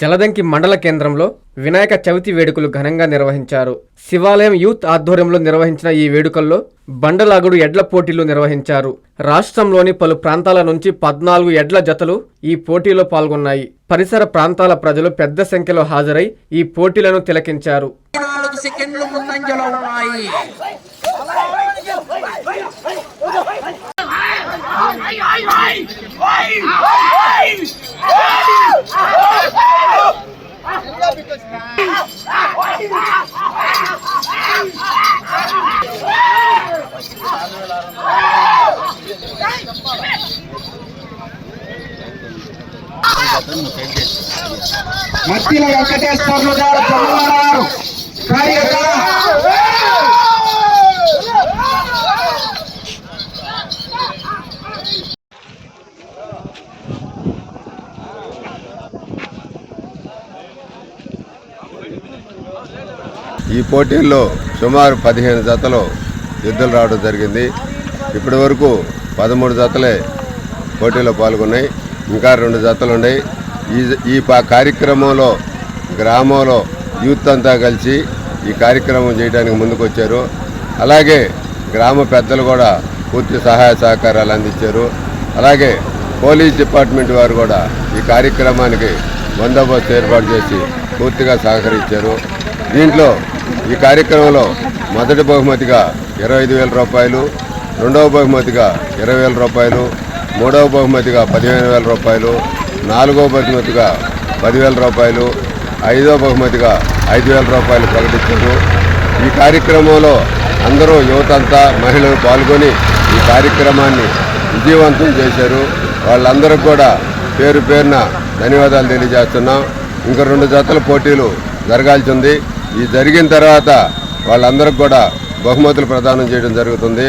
జలదంకి మండల కేంద్రంలో వినాయక చవితి వేడుకలు ఘనంగా నిర్వహించారు. శివాలయం యూత్ ఆధ్వర్యంలో నిర్వహించిన ఈ వేడుకల్లో బండలాగుడు ఎడ్ల పోటీలు నిర్వహించారు. రాష్ట్రంలోని పలు ప్రాంతాల నుంచి పద్నాలుగు ఎడ్ల జతలు ఈ పోటీలో పాల్గొన్నాయి. పరిసర ప్రాంతాల ప్రజలు పెద్ద సంఖ్యలో హాజరై ఈ పోటీలను తిలకించారు. నాలుగు వెంకటేశ్వర్లు గారు జన్మవారు కార్యకర్త. ఈ పోటీల్లో సుమారు పదిహేను జతలు ఎద్దులు రావడం జరిగింది. ఇప్పటి వరకు పదమూడు జతలే పోటీలో పాల్గొన్నాయి. ఇంకా రెండు జతలు ఉన్నాయి. ఈ ఈ పా- కార్యక్రమంలో గ్రామంలో యూత్ అంతా కలిసి ఈ కార్యక్రమం చేయడానికి ముందుకొచ్చారు. అలాగే గ్రామ పెద్దలు కూడా పూర్తి సహాయ సహకారాలు అందించారు. అలాగే పోలీస్ డిపార్ట్మెంట్ వారు కూడా ఈ కార్యక్రమానికి బందోబస్తు ఏర్పాటు చేసి పూర్తిగా సహకరించారు. దీంట్లో ఈ కార్యక్రమంలో మొదటి బహుమతిగా ఇరవై ఐదు వేల రూపాయలు రెండవ బహుమతిగా ఇరవై వేల రూపాయలు మూడవ బహుమతిగా పదిహేను వేల రూపాయలు నాలుగవ బహుమతిగా పదివేల రూపాయలు ఐదవ బహుమతిగా ఐదు వేల రూపాయలు ప్రకటించారు. ఈ కార్యక్రమంలో అందరూ యువతంతా మహిళలు పాల్గొని ఈ కార్యక్రమాన్ని విజయవంతం చేశారు. వాళ్ళందరికీ కూడా పేరు పేరున ధన్యవాదాలు తెలియజేస్తున్నాం. ఇంకా రెండు జతల పోటీలు జరగాల్సింది. ఈ జరిగిన తర్వాత వాళ్ళందరికీ కూడా బహుమతులు ప్రదానం చేయడం జరుగుతుంది.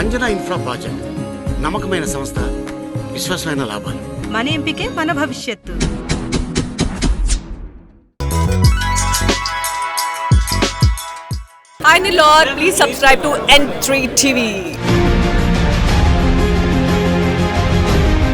Anjana infra project. నమ్మకమైన సంస్థ విశ్వాసమైన లాభాలు. మన ఎంపికే మన భవిష్యత్తు. Hi Nilor, please subscribe to N3 TV.